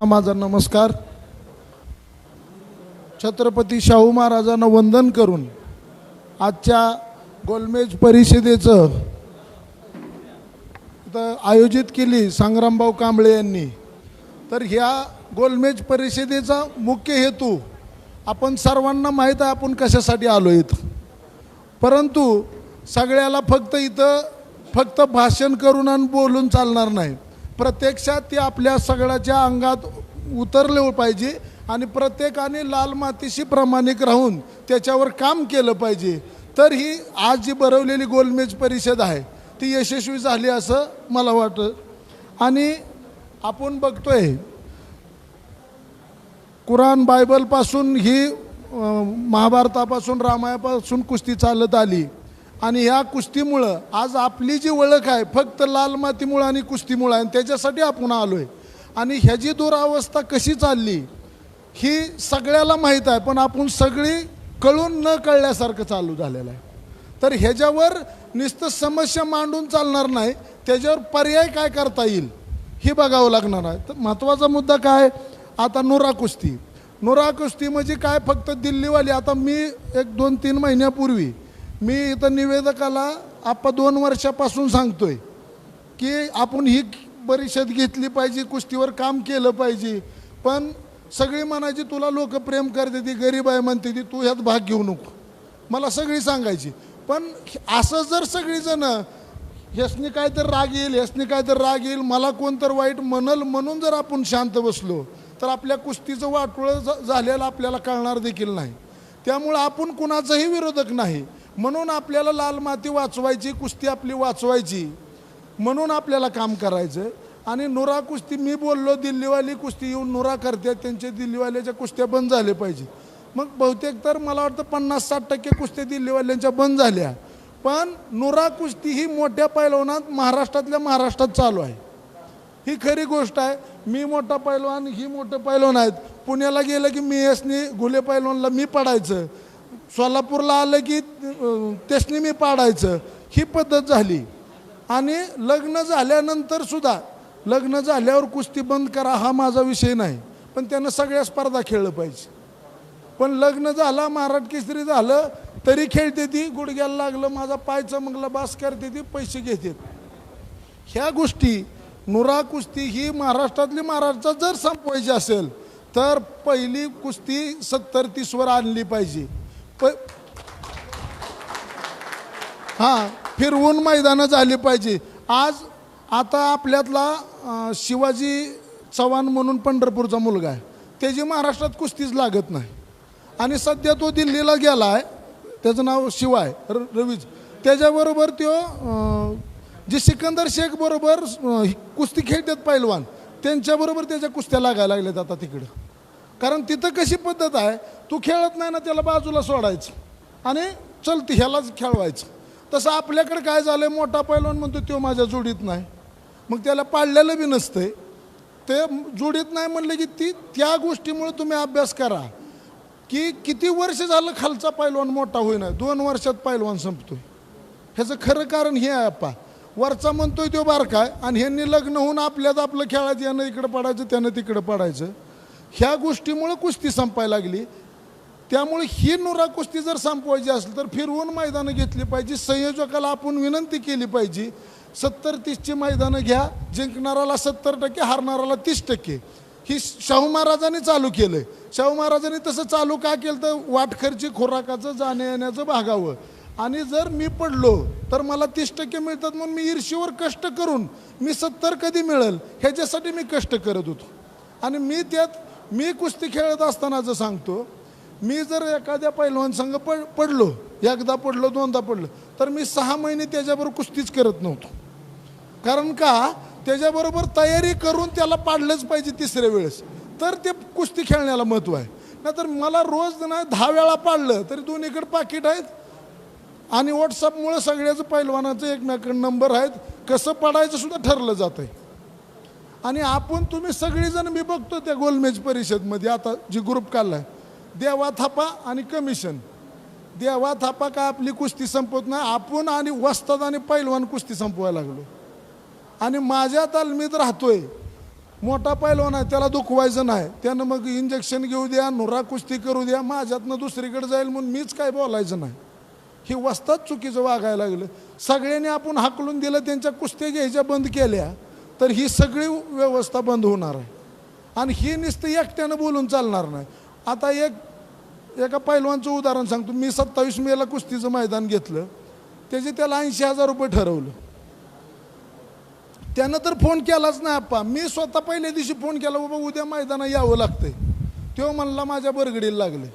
माझा नमस्कार. छत्रपती शाहू महाराजांना वंदन करून आजच्या गोलमेज परिषदेचं इथं आयोजित केली संग्रामभाऊ कांबळे यांनी. तर ह्या गोलमेज परिषदेचा मुख्य हेतू आपण सर्वांना माहीत आहे आपण कशासाठी आलो इथं. परंतु सगळ्याला फक्त इथं फक्त भाषण करून आणि बोलून चालणार नाही. प्रत्यक्षात ते आपल्या सगळ्याच्या अंगात उतरले पाहिजे आणि प्रत्येकाने लाल मातीशी प्रामाणिक राहून त्याच्यावर काम केलं पाहिजे. तर ही आज जी भरवलेली गोलमेज परिषद आहे ती यशस्वी झाली असं मला वाटतं. आणि आपण बघतोय कुराण बायबलपासून ही महाभारतापासून रामायणापासून कुस्ती चालत आली. आणि ह्या कुस्तीमुळं आज आपली जी ओळख आहे फक्त लाल मातीमुळं आणि कुस्तीमुळं आहे आणि त्याच्यासाठी आपण आलो आहे आणि ह्याची दुरावस्था कशी चालली ही सगळ्याला माहीत आहे पण आपण सगळी कळून न कळल्यासारखं चालू झालेलं आहे. तर ह्याच्यावर नुसतं समस्या मांडून चालणार नाही त्याच्यावर पर्याय काय करता येईल हे बघावं लागणार आहे. तर महत्त्वाचा मुद्दा काय आता नुरा कुस्ती. नुरा कुस्ती म्हणजे काय फक्त दिल्लीवाली. आता मी एक दोन तीन महिन्यापूर्वी मी इथं निवेदकाला आपण दोन वर्षापासून सांगतोय की आपण ही परिषद घेतली पाहिजे कुस्तीवर काम केलं पाहिजे. पण सगळी म्हणायची तुला लोक प्रेम करते ती गरीब आहे म्हणते ती तू ह्यात भाग घेऊ नको. मला सगळी सांगायची. पण असं जर सगळीजणं ह्यासनी काय तर राग येईल ह्यासनी काय तर राग येईल मला कोण तर वाईट म्हणल म्हणून जर आपण शांत बसलो तर आपल्या कुस्तीचं वाटोळं झालेलं आपल्याला कळणार देखील नाही. त्यामुळं आपण कुणाचाही विरोधक नाही. म्हणून आपल्याला लाल माती वाचवायची कुस्ती आपली वाचवायची म्हणून आपल्याला काम करायचं. आणि नुरा कुस्ती मी बोललो दिल्लीवाली कुस्ती येऊन नुरा करते त्यांचे दिल्लीवाल्याच्या कुस्त्या बंद झाले पाहिजे. मग बहुतेक तर मला वाटतं पन्नास साठ टक्के कुस्त्या दिल्लीवाल्यांच्या बंद झाल्या. पण नुरा कुस्ती ही मोठ्या पैलवानात महाराष्ट्रातल्या महाराष्ट्रात चालू आहे. ही खरी गोष्ट आहे. मी मोठा पैलवान ही मोठं पैलवान आहेत. पुण्याला गेलं की मी एसनी घुले पैलवानला मी पडायचं. सोलापूरला आलं की अं, त्यासनी मी पाडायचं. ही पद्धत झाली. आणि लग्न झाल्यानंतर सुद्धा लग्न झाल्यावर कुस्ती बंद करा हा माझा विषय नाही. पण त्यानं सगळ्या स्पर्धा खेळलं पाहिजे. पण लग्न झाला महाराज केसरी झालं तरी खेळते ती गुडघ्याला लागलं माझा पाय चमकला बास करते ती पैसे घेते. ह्या गोष्टी नुरा कुस्ती ही महाराष्ट्रातली महाराष्ट्रात जर संपवायची असेल तर पहिली कुस्ती सत्तर तीसवर आणली पाहिजे. हां फिरवून मैदानं झाली पाहिजे. आज आता आपल्यातला शिवाजी चव्हाण म्हणून पंढरपूरचा मुलगा आहे. त्याची महाराष्ट्रात कुस्तीच लागत नाही. आणि सध्या तो दिल्लीला गेला आहे त्याचं नाव शिवाय र रवीज. त्याच्याबरोबर तो जे सिकंदर शेख बरोबर कुस्ती खेळतात पैलवान त्यांच्याबरोबर त्याच्या कुस्त्या लागायला लागल्यात आता तिकडं. कारण तिथं कशी पद्धत आहे तू खेळत नाही ना त्याला बाजूला सोडायचं. आणि चल ती ह्यालाच खेळवायचं. तसं आपल्याकडे काय झालं आहे मोठा पैलवान म्हणतो तो माझ्या जोडीत नाही. मग त्याला पाळलेलं बी नसतंय. ते जोडीत नाही म्हणलं की ती त्या गोष्टीमुळे तुम्ही अभ्यास करा. की किती वर्ष झालं खालचा पैलवान मोठा होईना दोन वर्षात पैलवान संपतोय. ह्याचं खरं कारण हे आहे अप्पा वरचा म्हणतोय तो बारकाय आणि ह्यांनी लग्न होऊन आपल्यात आपलं खेळायचं यानं इकडं पडायचं त्यानं तिकडं पडायचं. ह्या गोष्टीमुळं कुस्ती संपायला लागली. त्यामुळे ही नुरा कुस्ती जर संपवायची असेल तर फिरवून मैदानं घेतली पाहिजे. संयोजकाला आपण विनंती केली पाहिजे सत्तर तीसची मैदानं घ्या जिंकणाराला सत्तर टक्के हारणाराला तीस टक्के. ही शाहू महाराजांनी चालू केलं शाहू महाराजांनी तसं चालू का केलं तर वाटखर्ची खोराकाचं जाण्या येण्याचं भागावं. आणि जर मी पडलो तर मला तीस टक्के मिळतात म्हणून मी ईर्षीवर कष्ट करून मी सत्तर कधी मिळेल? ह्याच्यासाठी मी कष्ट करत होतो. आणि मी त्यात मी कुस्ती खेळत असतानाचं सांगतो मी जर एखाद्या पैलवान संघ पड पडलो एकदा पडलो दोनदा पडलो तर मी सहा महिने त्याच्याबरोबर कुस्तीच करत नव्हतो. कारण का? त्याच्याबरोबर तयारी करून त्याला पाडलंच पाहिजे तिसऱ्या वेळेस. तर ते कुस्ती खेळण्याला महत्त्व आहे. नाहीतर मला रोज नाही दहा वेळा पाडलं तरी दोन्हीकडे पाकिट आहेत. आणि व्हॉट्सअपमुळं सगळ्याचं पैलवानाचं एकमेकांकडे नंबर आहेत. कसं पाडायचं सुद्धा ठरलं जातं आहे आणि आपण तुम्ही सगळेजण मी बघतो त्या गोलमेज परिषदमध्ये आता जी ग्रुप काढलाय. देवा थापा आणि कमिशन देवा थापा काय आपली कुस्ती संपवत नाही? आपण आणि वस्ताद आणि पैलवान कुस्ती संपवायला लागलो. आणि माझ्या तालमीत राहतोय. मोठा पैलवान आहे त्याला दुखवायचं नाही. त्यानं मग इंजेक्शन घेऊ द्या नुरा कुस्ती करू द्या माझ्यातनं दुसरीकडे जाईल म्हणून मीच काय बोलायचं नाही. ही वस्ताद चुकीचं वागायला लागलं. सगळ्यांनी आपण हाकलून दिलं त्यांच्या कुस्त्या घ्यायच्या बंद केल्या. तर ही सगळी व्यवस्था बंद होणार आहे. आणि ही नुसतं एकट्यानं बोलून चालणार नाही. आता एक एका पैलवानचं उदाहरण सांगतो. मी सत्तावीस मेला कुस्तीचं मैदान घेतलं. त्याचे त्याला ऐंशी हजार रुपये ठरवलं. त्यानं तर फोन केलाच नाही आप्पा. मी स्वतः पहिल्या दिवशी फोन केला बाबा उद्या मैदानात यावं लागतंय. तो म्हणला माझ्या बरगडीला लागले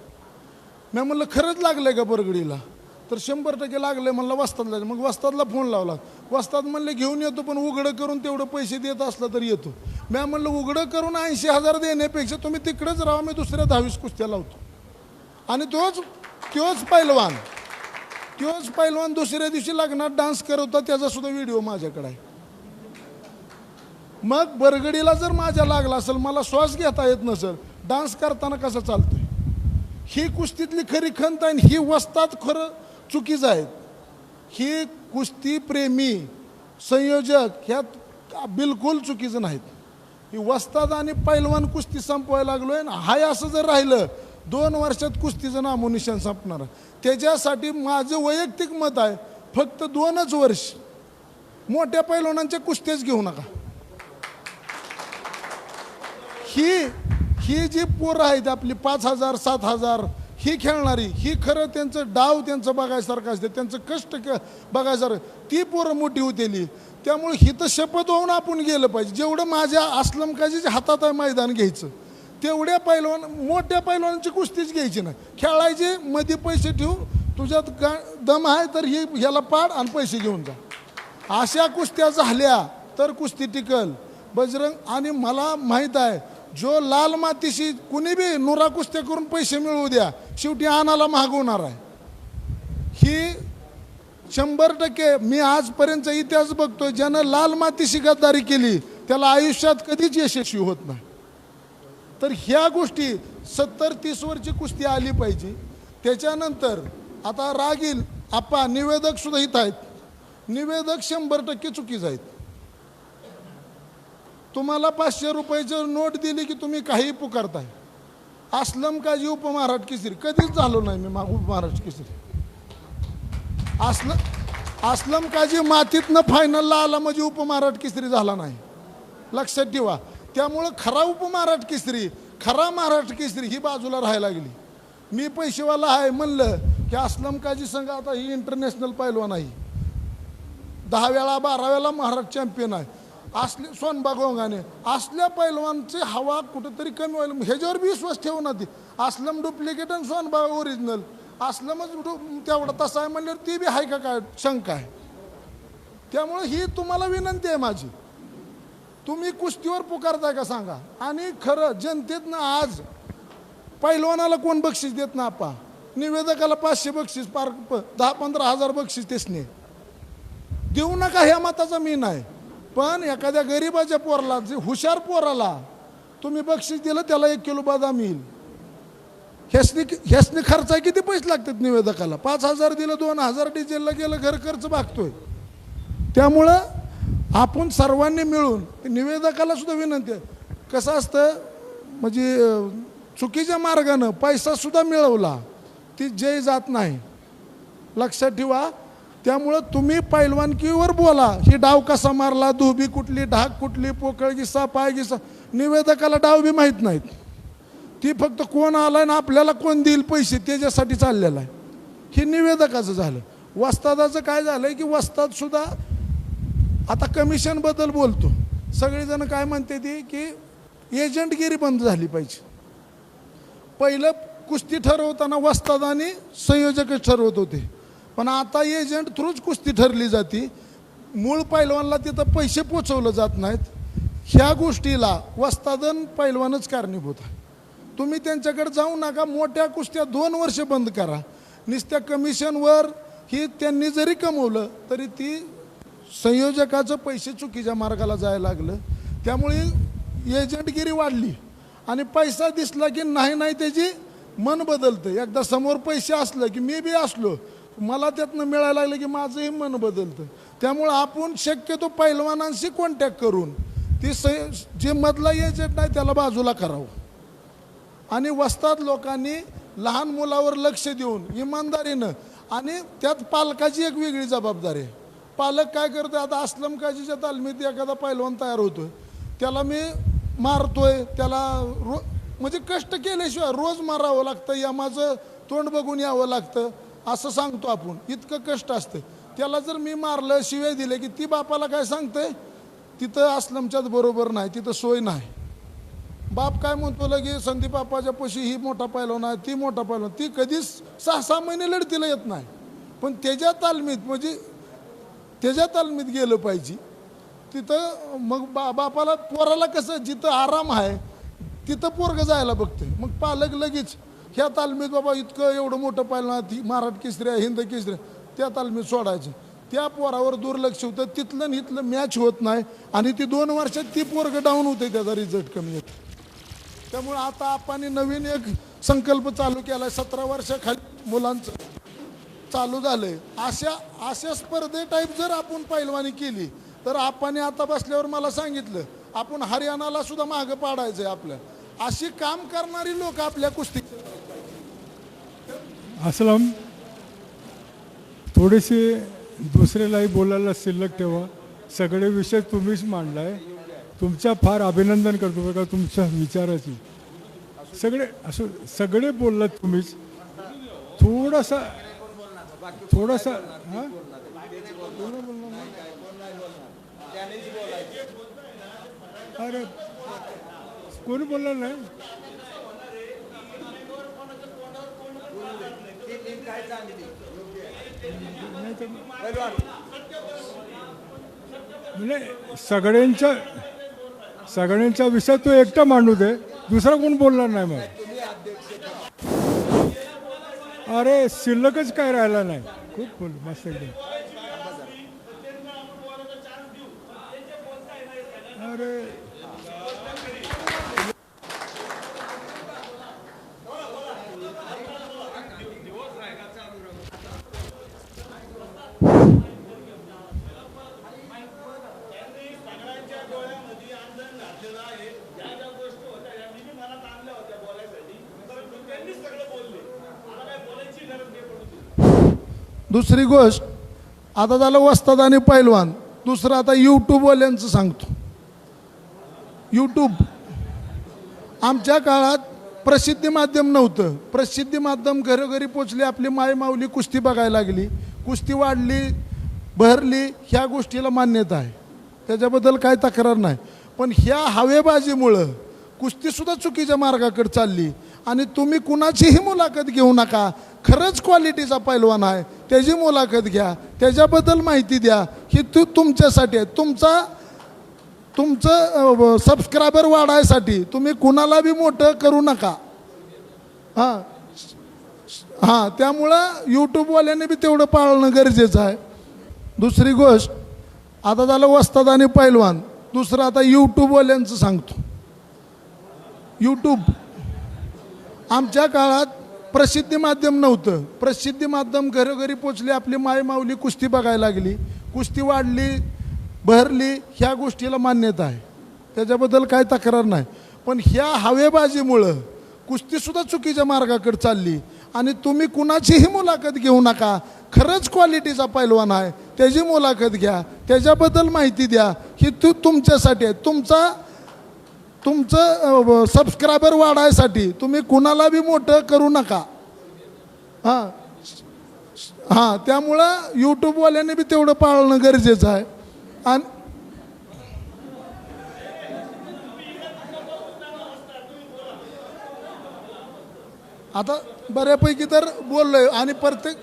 मी म्हणलं खरंच लागलंय का बरगडीला? तर शंभर टक्के लागले म्हणलं वस्तादला. मग वस्तादला फोन लावला. वस्ताद म्हणले घेऊन येतो पण उघडं करून तेवढं पैसे देत असला तर येतो. मी म्हणलं उघडं करून ऐंशी हजार देण्यापेक्षा तुम्ही तिकडेच राहा मी दुसऱ्या दहावीस कुस्त्या लावतो. आणि तोच तोच पैलवान तोच पैलवान दुसऱ्या दिवशी लग्नात डान्स करत होता त्याचा सुद्धा व्हिडिओ माझ्याकडे आहे. मग बरगडीला जर माझ्या लागला असेल मला श्वास घेता येत नसेल डान्स करताना कसं चालतोय? ही कुस्तीतली खरी खंत आहे आणि ही वस्तात खरं चुकीचं आहेत. ही कुस्ती प्रेमी संयोजक ह्यात बिलकुल चुकीचं नाहीत. ही वस्ताद आणि पैलवान कुस्ती संपवायला लागलोय ना हाय असं जर राहिलं दोन वर्षात कुस्तीचं नामोनिशान संपणार. त्याच्यासाठी माझं वैयक्तिक मत आहे फक्त दोनच वर्ष मोठ्या पैलवानांच्या कुस्त्याच घेऊ नका. ही ही जी पोरं आहेत आपली पाच हजार सात हजार ही खेळणारी ही खरं त्यांचं डाव त्यांचं बघायसारखं असते त्यांचं कष्ट क बघायसारखं. ती पोरं मोठी होतेली. त्यामुळे ही तर शपथ होऊन आपण गेलं पाहिजे. जेवढं माझ्या असलम काजीच्या हातात आहे मैदान घ्यायचं तेवढ्या पैलवान मोठ्या पैलवानांची कुस्तीच घ्यायची नाही. खेळायची मध्ये पैसे ठेवू तुझ्यात का दम आहे तर ही ह्याला पाड आणि पैसे घेऊन जा. अशा कुस्त्या झाल्या तर कुस्ती टिकल. बजरंग आणि मला माहीत आहे जो लाल मातीशी कुणी बी नुरा कुस्त्या करून पैसे मिळवू द्या शेवटी आणाला मागवणार आहे. ही शंभर टक्के मी आजपर्यंतचा इतिहास बघतोय ज्यानं लाल मातीशी गद्दारी केली त्याला आयुष्यात कधीच यशस्वी होत नाही. तर ह्या गोष्टी सत्तर तीस वरची कुस्ती आली पाहिजे. त्याच्यानंतर आता रागील आप्पा निवेदक सुद्धा इथं आहेत. निवेदक शंभर टक्के चुकीच आहेत. तुम्हाला पाचशे रुपयाचं नोट दिली की तुम्ही काही पुकारताय. असलम काजी उपमहाराज केसरी? कधीच झालो नाही मी मा उपमहाराज केसरी. असलम असलम काजी मातीतनं फायनलला आला म्हणजे उपमहाराज केसरी झाला नाही. लक्षात ठेवा. त्यामुळं खरा उपमहाराज केसरी खरा महाराष्ट्र केसरी ही बाजूला राहायला लागली. मी पैसेवाला आहे म्हणलं की असलम काजी संघ आता ही इंटरनॅशनल पैलवान आहे. दहा वेळा बारा वेळा महाराष्ट्र चॅम्पियन आहे. असले सोनबा गोंगाने असल्या पैलवानची हवा कुठंतरी कमी होईल ह्याच्यावर बी विश्वास ठेवू ना ती. असलम डुप्लिकेट आणि सोनबा ओरिजिनल असलमच डु- तेवढा तसा आहे म्हणल्यावर ती बी आहे का काय? शंका आहे. त्यामुळं ही तुम्हाला विनंती आहे माझी. तुम्ही कुस्तीवर पुकारताय का सांगा? आणि खरं जनतेतनं आज पैलवानाला कोण बक्षीस देत ना आपा? निवेदकाला पाचशे बक्षीस पार प- दहा पंधरा हजार बक्षीस तेसने देऊ नका ह्या मताचा मी नाही. पण एखाद्या गरीबाच्या पोराला जे हुशार पोराला तुम्ही बक्षीस दिलं त्याला एक किलो बदाम येईल. ह्यासनी ह्यासनी खर्च किती पैसे लागतात निवेदकाला? पाच हजार दिलं दोन हजार डिझेलला गेलं घर खर्च भागतोय. त्यामुळं आपण सर्वांनी मिळून निवेदकाला सुद्धा विनंती आहे. कसं असतं म्हणजे चुकीच्या मार्गानं पैसा सुद्धा मिळवला ती जय जात नाही. लक्षात ठेवा त्यामुळं तुम्ही पैलवानकीवर बोला. ही डाव कसा मारला धोबी कुठली ढाक कुठली पोकळ गिसा पाय गिसा निवेदकाला डाव बी माहीत नाहीत. ती फक्त कोण आला आणि आपल्याला कोण देईल पैसे त्याच्यासाठी चाललेलं आहे. हे निवेदकाचं झालं. वस्तादाचं काय झालंय की वस्ताद सुद्धा आता कमिशनबद्दल बोलतो. सगळेजण काय म्हणते ती की एजंटगिरी बंद झाली पाहिजे. पहिलं कुस्ती ठरवताना वस्ताद आणि संयोजकच ठरवत होते. पण आता एजंट थ्रूच कुस्ती ठरली जाते. मूळ पैलवानला तिथं पैसे पोचवलं जात नाहीत. ह्या गोष्टीला वस्तादन पैलवानच कारणीभूत आहे. तुम्ही त्यांच्याकडे जाऊ नका मोठ्या कुस्त्या दोन वर्ष बंद करा. नुसत्या कमिशनवर ही त्यांनी जरी कमवलं तरी ती संयोजकाचं पैसे चुकीच्या मार्गाला जायला लागलं. त्यामुळे एजंटगिरी वाढली. आणि पैसा दिसला की नाही नाही त्याची मन बदलतं. एकदा समोर पैसे असलं की मी बी असलो मला त्यातनं मिळायला लागलं की माझंही मन बदलतं. त्यामुळं आपण शक्यतो पैलवानांशी कॉन्टॅक्ट करून ती स जे मधला एजंट नाही त्याला बाजूला करावं. आणि वस्ताद लोकांनी लहान मुलावर लक्ष देऊन इमानदारीनं आणि त्यात पालकाची एक वेगळी जबाबदारी आहे. पालक काय करतो आता असलम काजीच्या तालमीत एखादा पैलवान तयार होतोय. त्याला मी मारतोय त्याला रो म्हणजे कष्ट केल्याशिवाय रोज मारावं लागतं या माझं तोंड बघून यावं लागतं. असं सांगतो आपण. इतकं कष्ट असतं त्याला जर मी मारलं शिवाय दिले की ती बापाला काय सांगते तिथं असलमच्यात बरोबर नाही तिथं सोय नाही. बाप काय म्हणतो लगे संदीप बापाच्या पशी ही मोठा पैलवान आहे ती मोठा पैलवान ती कधीच सहा सहा महिने लढतीला येत नाही. पण त्याच्या तालमीत म्हणजे त्याच्या तालमीत गेलं पाहिजे. तिथं मग बा बापाला पोराला कसं जिथं आराम आहे तिथं पोरगं जायला बघते मग पालक लगेच ह्या तालमीत बाबा इतकं एवढं मोठं पाहिलं ती मराठ केसरी आहे, हिंद केसरी आहे, त्या तालमीत सोडायचं. त्या पोरावर दुर्लक्ष होतं. तिथलं इथलं मॅच होत नाही. आणि ती दोन वर्षात ती पोरग डाऊन होते त्याचा रिझल्ट कमी येतो. त्यामुळे आता आपण नवीन एक संकल्प चालू केला सतरा वर्षाखाली मुलांचं चालू झालंय. अशा अशा स्पर्धे टाईप जर आपण पैलवानी केली तर आपण आता बसल्यावर मला सांगितलं आपण हरियाणाला सुद्धा मागं पाडायचं आहे आपल्या अशी काम करणारी लोक आपल्या कुस्ती असलम थोडेसे दुसऱ्यालाही बोलायला शिल्लक ठेवा. सगळे विषय तुम्हीच मांडलाय. तुमच्या फार अभिनंदन करतो बघा का तुमच्या विचाराची. सगळे असं सगळे बोललात तुम्हीच. थोडासा थोडासा हां? अरे कोणी बोलणार नाही? म्हणजे सगळ्यांच्या सगळ्यांच्या विषय तो एकटा मांडू दे. दुसरा कोण बोलणार नाही मग? अरे शिल्लकच काय राहिला नाही. खूप बोल मस्त एकदम. अरे दुसरी गोष्ट आता झालं वस्ताद आणि पैलवान दुसरं आता यूट्यूबवाल्यांचं सांगतो. यूट्यूब आमच्या काळात प्रसिद्धी माध्यम नव्हतं. प्रसिद्धी माध्यम घरोघरी पोचली आपली मायमावली कुस्ती बघायला लागली. कुस्ती वाढली बहरली ह्या गोष्टीला मान्यता आहे. त्याच्याबद्दल काय तक्रार नाही. पण ह्या हवेबाजीमुळं कुस्तीसुद्धा चुकीच्या मार्गाकडे चालली. आणि तुम्ही कुणाचीही मुलाखत घेऊ नका. खरंच क्वालिटीचा पैलवान आहे. त्याची मुलाखत घ्या त्याच्याबद्दल माहिती द्या. ही तू तुमच्यासाठी आहे. तुमचा तुमचं सबस्क्रायबर वाढायसाठी तुम्ही कुणाला बी मोठं करू नका. हां. हां त्यामुळं यूट्यूबवाल्याने बी तेवढं पाळणं गरजेचं आहे. दुसरी गोष्ट आता झालं वस्ताद आणि पैलवान. दुसरं आता यूट्यूबवाल्यांचं सांगतो. यूट्यूब आमच्या काळात प्रसिद्धी माध्यम नव्हतं. प्रसिद्धी माध्यम घरोघरी पोचली आपली मायमावली कुस्ती बघायला लागली. कुस्ती वाढली बहरली ह्या गोष्टीला मान्यता आहे. त्याच्याबद्दल काय तक्रार नाही. पण ह्या हवेबाजीमुळं कुस्तीसुद्धा चुकीच्या मार्गाकडे चालली. आणि तुम्ही कुणाचीही मुलाखत घेऊ नका. खरंच क्वालिटीचा पैलवान आहे. त्याची मुलाखत घ्या. त्याच्याबद्दल माहिती द्या. ही तू तुमच्यासाठी आहे. तुमचा तुमचं सबस्क्रायबर वाढायसाठी तुम्ही कुणाला बी मोठं करू नका. हां. हां त्यामुळं यूट्यूबवाल्याने बी तेवढं पाळणं गरजेचं आहे. आणि आता बऱ्यापैकी तर बोललोय आणि प्रत्येक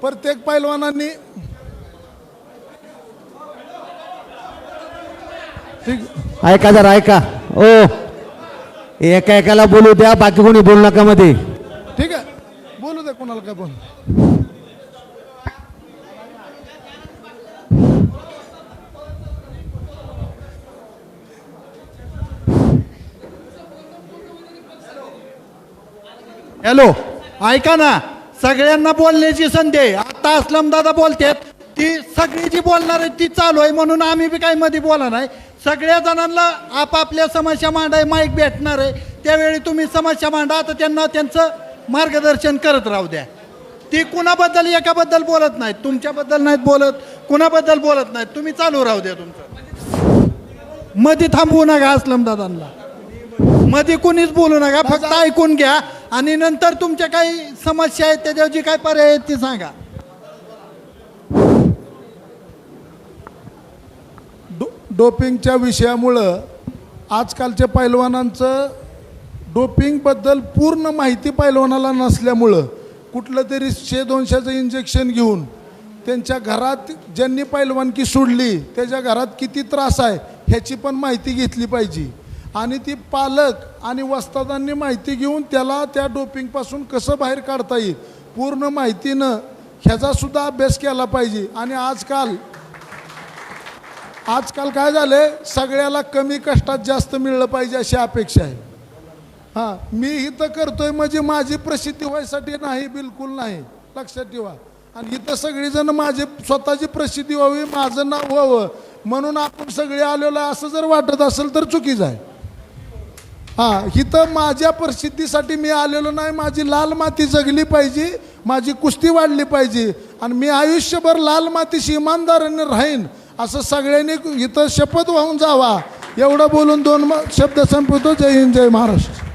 प्रत्येक पैलवानांनी ठीक. ऐका जरा ऐका. ओ. एका एकाला बोलू द्या बाकी कोणी बोलू नका मध्ये. ठीक आहे. बोलू दे कोणाला काय बोल हॅलो ऐका ना सगळ्यांना बोलण्याची संधी आहे. आता असलम दादा बोलतात ती सगळी जी बोलणार आहे ती चालू आहे म्हणून आम्ही बी काही मध्ये बोला नाही. सगळ्या जणांना आपापल्या समस्या मांडाय माईक भेटणार आहे. त्यावेळी तुम्ही समस्या मांडा आता त्यांना त्यांचं मार्गदर्शन करत राहू द्या. ती कुणाबद्दल एकाबद्दल बोलत नाहीत. तुमच्याबद्दल नाहीत बोलत कुणाबद्दल बोलत नाहीत. तुम्ही चालू राहू द्या तुमचं. मध्ये थांबवू नका असलम दादांना. मध्ये कुणीच बोलू नका फक्त ऐकून घ्या. आणि नंतर तुमच्या काही समस्या आहेत त्याच्यावर जी काय पर्याय आहेत ती सांगा. डोपिंगच्या विषयामुळं आजकालच्या पैलवानांचं डोपिंगबद्दल पूर्ण माहिती पैलवानाला नसल्यामुळं कुठलं तरी शे दोनशेचं इंजेक्शन घेऊन त्यांच्या घरात ज्यांनी पैलवानकी सोडली त्याच्या घरात किती त्रास आहे ह्याची पण माहिती घेतली पाहिजे. आणि ती पालक आणि वस्तादांनी माहिती घेऊन त्याला त्या डोपिंगपासून कसं बाहेर काढता येईल पूर्ण माहितीनं ह्याचासुद्धा अभ्यास केला पाहिजे. आणि आजकाल आजकाल काय झालंय? सगळ्याला कमी कष्टात जास्त मिळलं पाहिजे अशी अपेक्षा आहे. हां मी इथं करतोय म्हणजे माझी प्रसिद्धी व्हायसाठी नाही बिलकुल नाही. लक्षात ठेवा. आणि इथं सगळीजण माझी स्वतःची प्रसिद्धी व्हावी माझं नाव व्हावं. म्हणून आपण सगळे आलेलो आहे असं जर वाटत असेल तर चुकीचं आहे हां इथं माझ्या प्रसिद्धीसाठी मी आलेलो नाही माझी लाल माती जगली पाहिजे माझी कुस्ती वाढली पाहिजे. आणि मी आयुष्यभर लाल मातीशी इमानदारीने राहीन. असं सगळ्यांनी इथं शपथ वाहून जावा. एवढं बोलून दोन म- शब्द संपवतो. जय हिंद जय महाराष्ट्र.